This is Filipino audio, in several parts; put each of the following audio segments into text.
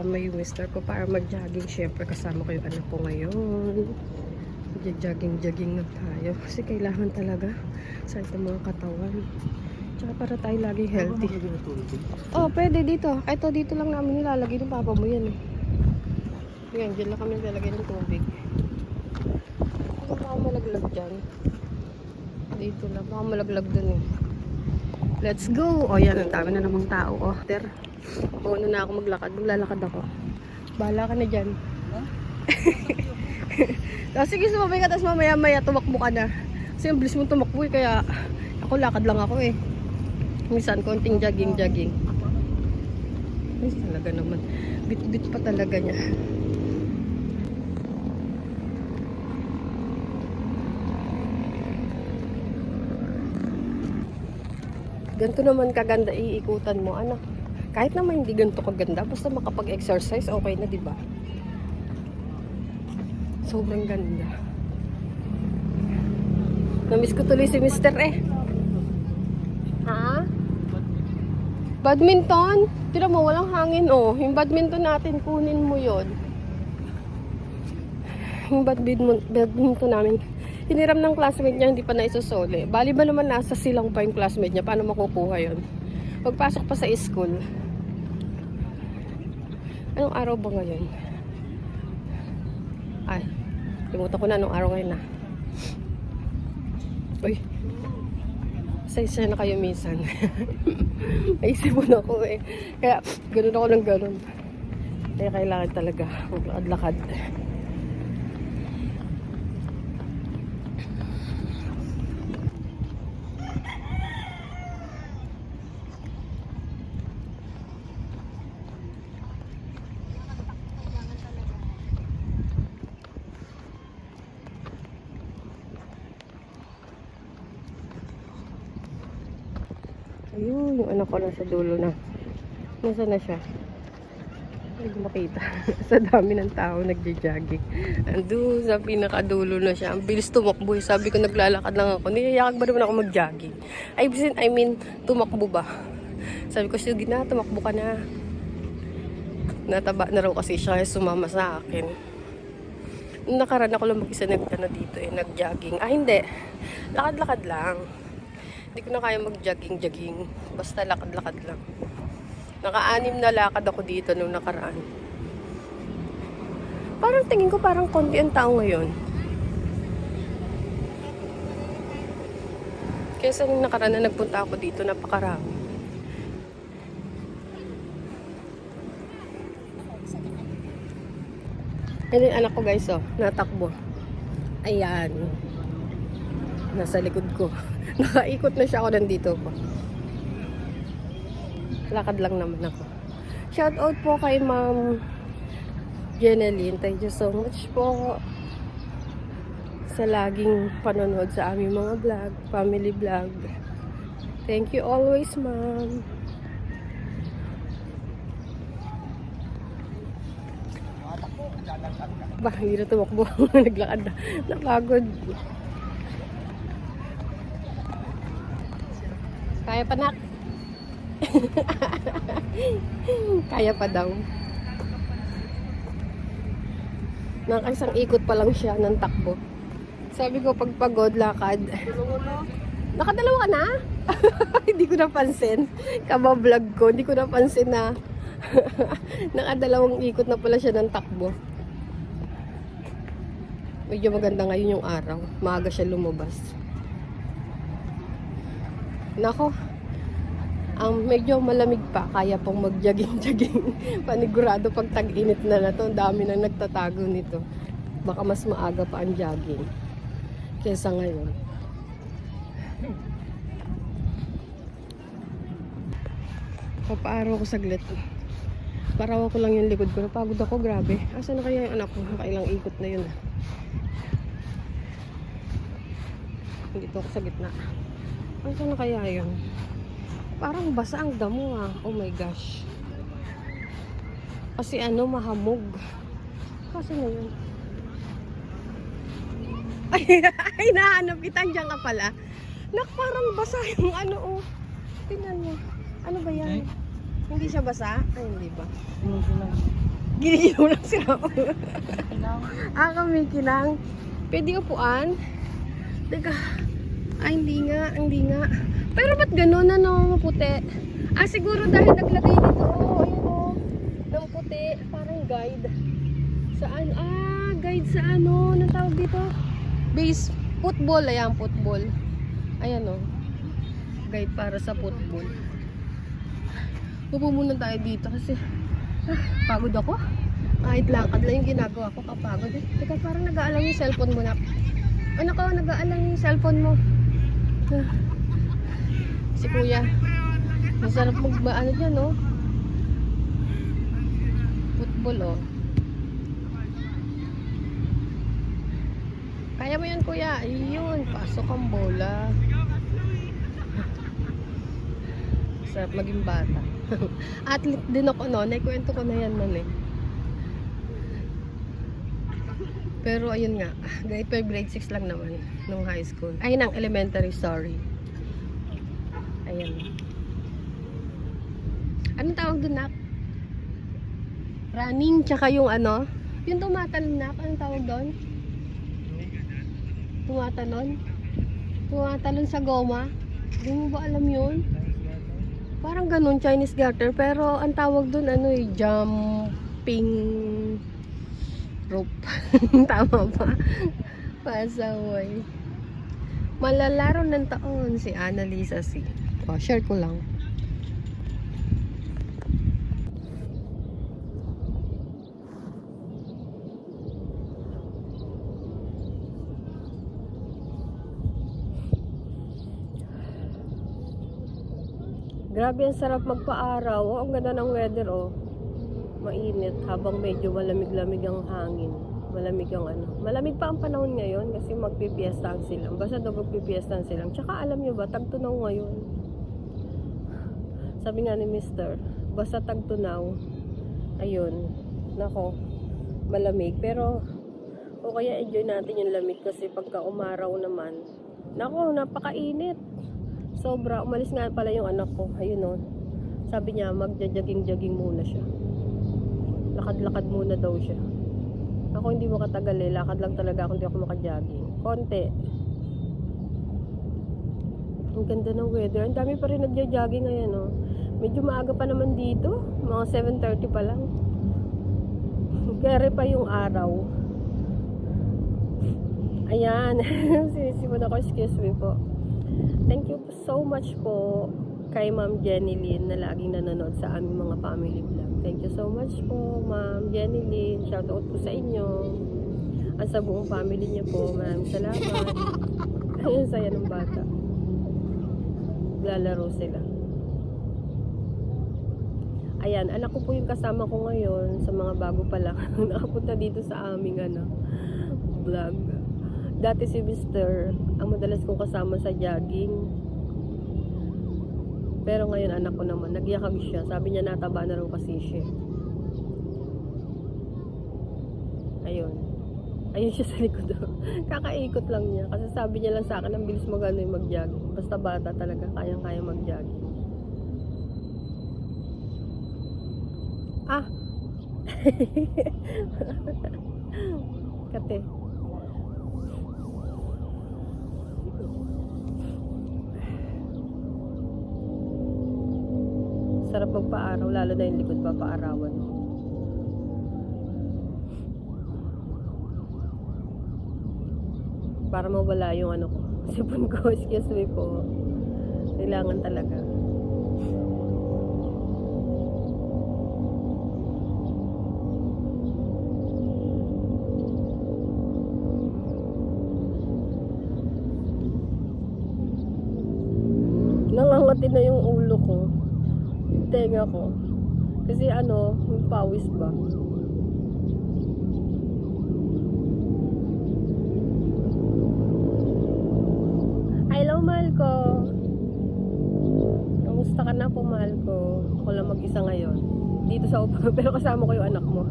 Kasama yung mister ko para mag-jogging. Siyempre, kasama ko yung anak ko ngayon. Mag-jogging-jogging na tayo. Kasi kailangan talaga sa itong mga katawan. Tsaka para tayo laging healthy. Oh, pwede dito. Ito, dito lang namin nilalagay ng papa mo yan. eh. Yan, dyan lang kami nilalagay ng tubig. Ano baka malaglag dyan? Dito lang. Baka malaglag dun eh. Let's go! O yan, ang dami na namang tao. Oh, ter. Mauna na ako maglakad. Maglalakad ako. Bahala ka na dyan. oh, sige, sumabay ka. Tapos mamaya maya tumakbo ka na. Kasi ang bilis mo tumakbo eh. Kaya ako lakad lang ako eh. Minsan, konting jogging-jogging. Ay, talaga naman. Bit-bit pa talaga niya. Ganito naman kaganda iikutan mo, anak. Kahit naman hindi ganito kaganda, basta makapag-exercise, okay na, di ba? Sobrang ganda. Namiss ko tuloy si Mr. eh. Ha? Badminton? Tira mo, walang hangin oh. Yung badminton natin, kunin mo yon. Yung badminton, badminton namin, hiniram ng classmate niya, hindi pa na isusole. Bali ba naman nasa silang pa yung classmate niya, paano makukuha yon? Pagpasok pa sa school. Anong araw ba ngayon? Ay, limutan ko na anong araw ngayon na. Uy, Pasensya na kayo minsan. Naisipon ako eh. Kaya, ganun ako ng ganun. Kaya kailangan talaga maglakad-lakad. Ayun, yung anak ko nasa dulo na. Nasaan na siya? Hindi makita. sa dami ng tao nagja-jogging. Andun sa pinakadulo na siya. Ang bilis tumakbo. eh. Sabi ko naglalakad lang ako. Niyayakag ba naman ako mag-jogging? I mean, I mean, tumakbo ba? Sabi ko, sige na, tumakbo ka na. Nataba na raw kasi siya sumama sa akin. Nung nakaraan ako lang mag-isa nag, ano, dito eh, nag-jogging. Ah, hindi. Lakad-lakad lang. Hindi ko na kaya mag-jogging-jogging. Basta lakad-lakad lang. Naka-anim na lakad ako dito nung nakaraan. Parang tingin ko parang konti ang tao ngayon. Kesa nung nakaraan na nagpunta ako dito, napakarami. Yan yung anak ko guys, oh. Natakbo. Ayan. Nasa likod ko. Nakaikot na siya ako nandito po. Lakad lang naman ako. Shout out po kay Ma'am Jeneline. Thank you so much po sa laging panonood sa aming mga vlog, family vlog. Thank you always, Ma'am. Bah, hindi na tumakbo. Naglakad na. Napagod. Kaya pa nak. Kaya pa daw. Nakaisang ikot pa lang siya ng takbo. Sabi ko pag pagod lakad. Nakadalawa ka na? hindi ko napansin. Kaba-vlog ko, hindi ko napansin na nakadalawang ikot na pala siya ng takbo. Medyo maganda ngayon yung araw. Maaga siya lumabas. Nako, ang medyo malamig pa, kaya pong mag-jogging-jogging. Panigurado pag tag-init na na to, dami na nagtatago nito. Baka mas maaga pa ang jogging kesa ngayon. Papaaraw ko saglit. Parawa ko lang yung likod ko. Napagod ako, grabe. Asa na kaya yung anak ko? Nakailang ikot na yun. ah. Dito ako sa gitna. Asa na kaya yun? Parang basa ang damo ah. Oh my gosh. Kasi ano, mahamog. Kasi na yun. Ay, ay nahanap kita. Diyan ka pala. Nak, parang basa yung ano oh. Tingnan mo. Ano ba yan? Hindi siya basa? Ay, hindi ba? Ginigilaw lang sila ah, kami kinang. Pwede upuan? Teka. Ay, hindi nga, hindi nga. Pero ba't ganun, ano, puti? Ah, siguro dahil naglagay dito, oh, ayun, oh, ng puti, parang guide. Saan? Ah, guide sa ano, anong tawag dito? Base, football, ayan, football. Ayan, oh. Guide para sa football. Upo muna tayo dito kasi ah, pagod ako. Kahit lakad lang yung ginagawa ko, kapagod eh. Teka, parang nag-aalang yung cellphone mo na. Ano ka, nag-aalang yung cellphone mo. Ah. Si kuya. Masarap mag ano dyan, no? Football, oh. Kaya mo yan, kuya. Ayun, pasok ang bola. Sarap maging bata. Athlete din ako, no? Naikwento ko na yan, man, eh. Pero ayun nga, grade 5, grade 6 lang naman nung high school. Ay, nang elementary, sorry. Ayan. Anong tawag doon, Nak? Running, tsaka yung ano? Yung tumatalon, Nak. Anong tawag doon? Tumatalon? Tumatalon sa goma? Hindi mo ba alam yun? Parang ganun, Chinese garter. Pero ang tawag doon, ano eh, jumping rope. Tama ba? Pasaway. Malalaro ng taon si Annalisa C. O, share ko lang. Grabe ang sarap magpa-araw. Oh, ang ganda ng weather oh. Mainit habang medyo malamig-lamig ang hangin. Malamig ang ano. Malamig pa ang panahon ngayon kasi magpipiesta ang silang. Basta daw magpipiesta ang silang. Tsaka alam nyo ba, tagtunaw ngayon. Sabi nga ni Mister, basta tagtunaw. Ayun. Nako, malamig. Pero, o kaya enjoy natin yung lamig kasi pagka umaraw naman, nako, napakainit. Sobra. Umalis nga pala yung anak ko. Ayun o. Sabi niya, magja-jogging-jogging muna siya. Lakad-lakad muna daw siya. Ako hindi makatagal eh. Lakad lang talaga ako. Hindi ako makajogging. Konti. Ang ganda ng weather. Ang dami pa rin nagja-jogging ngayon oh. Medyo maaga pa naman dito. Mga 7.30 pa lang. Kere pa yung araw. Ayan. Sinisimon ako. Excuse me po. Thank you so much po kay Ma'am Jenny Lynn na laging nanonood sa aming mga family vlog. Thank you so much po, Ma'am Jenny Lynn. Shout out po sa inyo. At sa buong family niyo po, maraming salamat. Ang saya ng bata. Lalaro sila. Ayan, anak ko po yung kasama ko ngayon sa mga bago pa lang. Nakapunta dito sa aming ano, vlog. Dati si Mr. ang madalas kong kasama sa jogging. Pero ngayon anak ko naman, nagyakag siya. Sabi niya nataba na raw kasi siya. Ayun. Ayun siya sa likod. Kakaikot lang niya. Kasi sabi niya lang sa akin, ang bilis mo gano'y mag-jogging. Basta bata talaga, kayang-kaya mag-jogging. Ah! Kate. Sarap magpa-araw, lalo na yung likod papaarawan mo. Para mawala yung ano ko, sipon ko, excuse me po. Kailangan talaga. Nangangati na yung ulo ko. Yung tenga ko. Kasi ano, yung pawis ba? Mag-isa ngayon. Dito sa upa, pero kasama ko yung anak mo.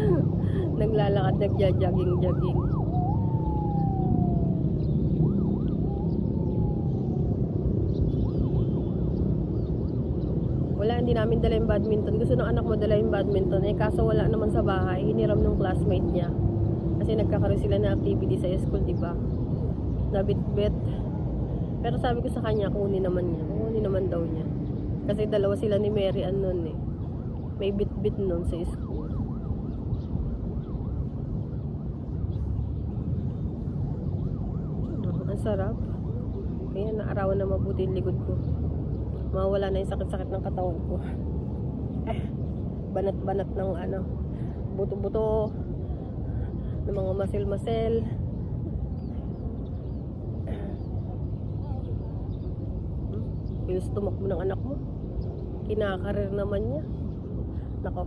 Naglalakad, nagja-jogging-jogging. Wala hindi namin dala yung badminton. Gusto ng anak mo dala yung badminton. Eh kaso wala naman sa bahay. Hiniram ng classmate niya. Kasi nagkakaroon sila ng activity sa school, di ba? Nabit-bit. Pero sabi ko sa kanya, kunin naman niya. Kunin naman daw niya. Kasi dalawa sila ni Mary Ann nun eh. May bit-bit nun sa school. Oh, ang sarap. Kaya naarawan na mabuti yung likod ko. Mawala na yung sakit-sakit ng katawan ko. Banat-banat ng ano, buto-buto, ng mga masil-masil. Hmm? Stomach mo ng anak mo. Kinakarir naman niya. Nako,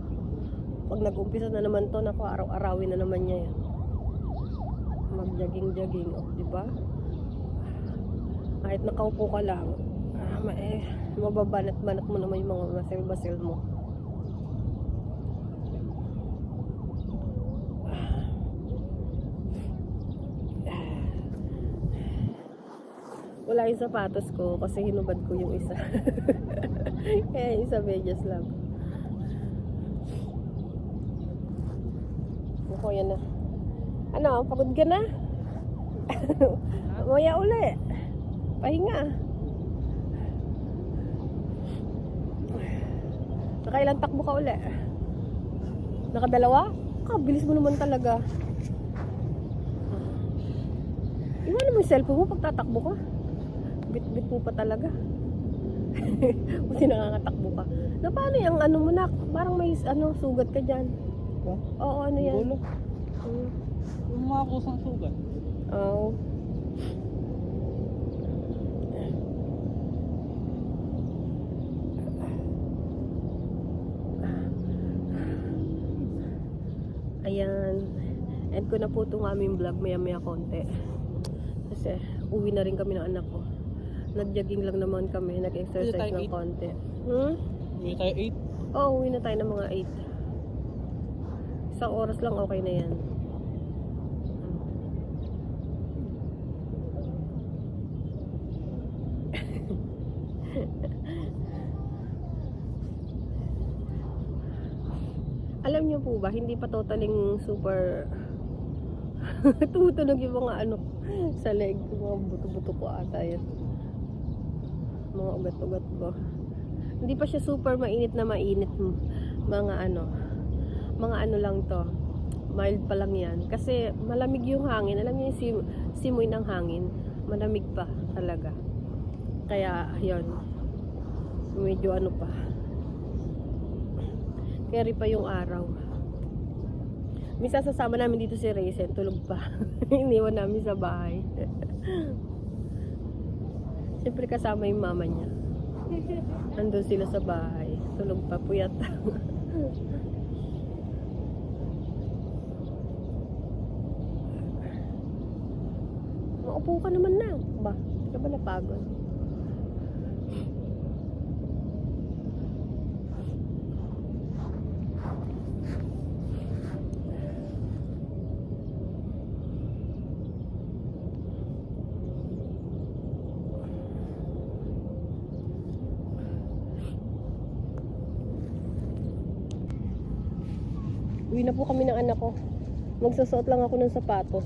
pag nag-umpisa na naman to, nako, araw-arawin na naman niya yan. Mag-jogging-jogging, oh, di ba? Kahit nakaupo ka lang, ah, ma- eh, mababanat-banat mo naman yung mga masil-masil mo. Wala yung sapatos ko kasi hinubad ko yung isa. Kaya yung isa medyas lang. Ako yan na. Ano, pagod ka na? Maya uli. Pahinga. Nakailan takbo ka uli? Nakadalawa? Kabilis mo naman talaga. Iwan mo yung cellphone mo pag tatakbo ka. Bit-bit mo pa talaga. Buti nakakatakbo ka. Na paano yung ano mo na? Parang may ano, sugat ka dyan. Ha? Oo, ano yan? Gulo. Hmm. Yung mga kusang sugat. Oo. Ayan. End ko na po itong aming vlog maya maya konti. Kasi uwi na rin kami ng anak ko. Nag-jogging lang naman kami. Nag-exercise ng konti. Hmm? Uwi tayo 8. Oo, uwi na tayo ng mga 8. Isang oras lang okay na yan. Alam niyo po ba, hindi pa totaling super tumutunog yung mga ano sa leg, mga buto-buto ko ata yan. Mga ugat-ugat ko. Hindi pa siya super mainit na mainit mga ano. Mga ano lang to. Mild pa lang yan. Kasi malamig yung hangin. Alam niyo yung sim- simoy ng hangin. Malamig pa talaga. Kaya, yun. Medyo ano pa. Carry pa yung araw. Misa sasama namin dito si Raisin. Tulog pa. Iniwan namin sa bahay. Siyempre kasama yung mama niya. Nandun sila sa bahay. Tulog pa, puyat. Maupo ka naman na. Ba? Hindi ka ba napagod? Uwi na po kami ng anak ko. Magsusuot lang ako ng sapatos.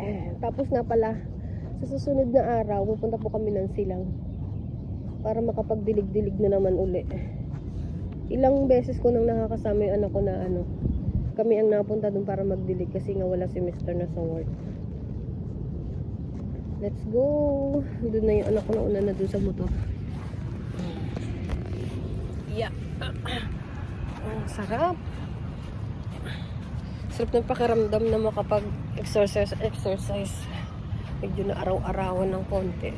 Eh, tapos nga pala, sa susunod na araw, pupunta po kami ng silang para makapagdilig-dilig na naman uli. Ilang beses ko nang nakakasama yung anak ko na ano, kami ang napunta dun para magdilig kasi nga wala si Mr. na sa work. Let's go! Doon na yung anak ko na una na doon sa motor. Yeah. Ang sarap. Sarap ng pakiramdam na makapag-exercise exercise. Medyo na araw-arawan ng konti.